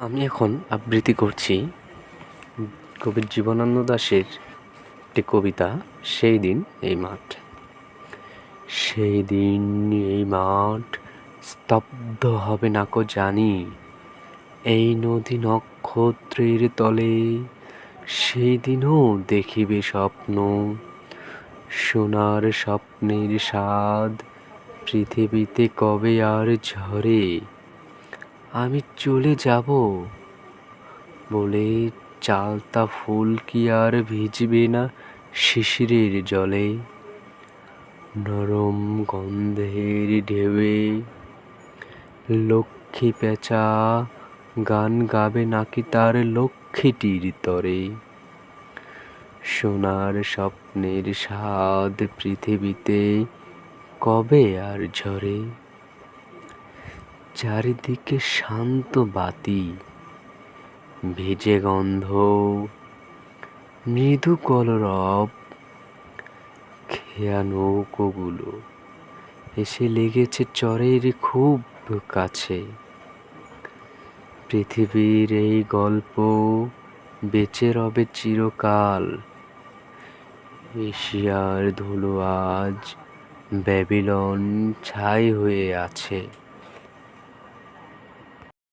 আমি এখন আবৃত্তি করছি কবি জীবনানন্দ দাশের একটি কবিতা, সেই দিন, এই মাঠ। সেই দিন, এই মাঠ, স্তব্ধ হবে না কো জানি। এই নদী নক্ষত্রের তলে, সেই দিনও দেখিবে স্বপ্ন। সোনার স্বপ্নের স্বাদ পৃথিবীতে কবে আর ঝরে? আমি চলে যাব। বলে চালতা ফুল কি আর ভিজবে না শিশিরের জলে। নরম গন্ধের ঢেউয়ে লক্ষ্মী পেঁচা গান গাবে নাকি তার লক্ষ্মীটির তরে। সোনার স্বপ্নের স্বাদ পৃথিবীতে কবে আর ঝরে? চারিদিকে শান্ত বাতি, ভেজে গন্ধ, মৃদু কলরব, খেয়া নৌকোগুলো এসে লেগেছে চরের খুব কাছে। পৃথিবীর এই গল্প বেঁচে রবে চিরকাল। এশিয়ার ধুলো আজ ব্যাবিলন ছাই হয়ে আছে।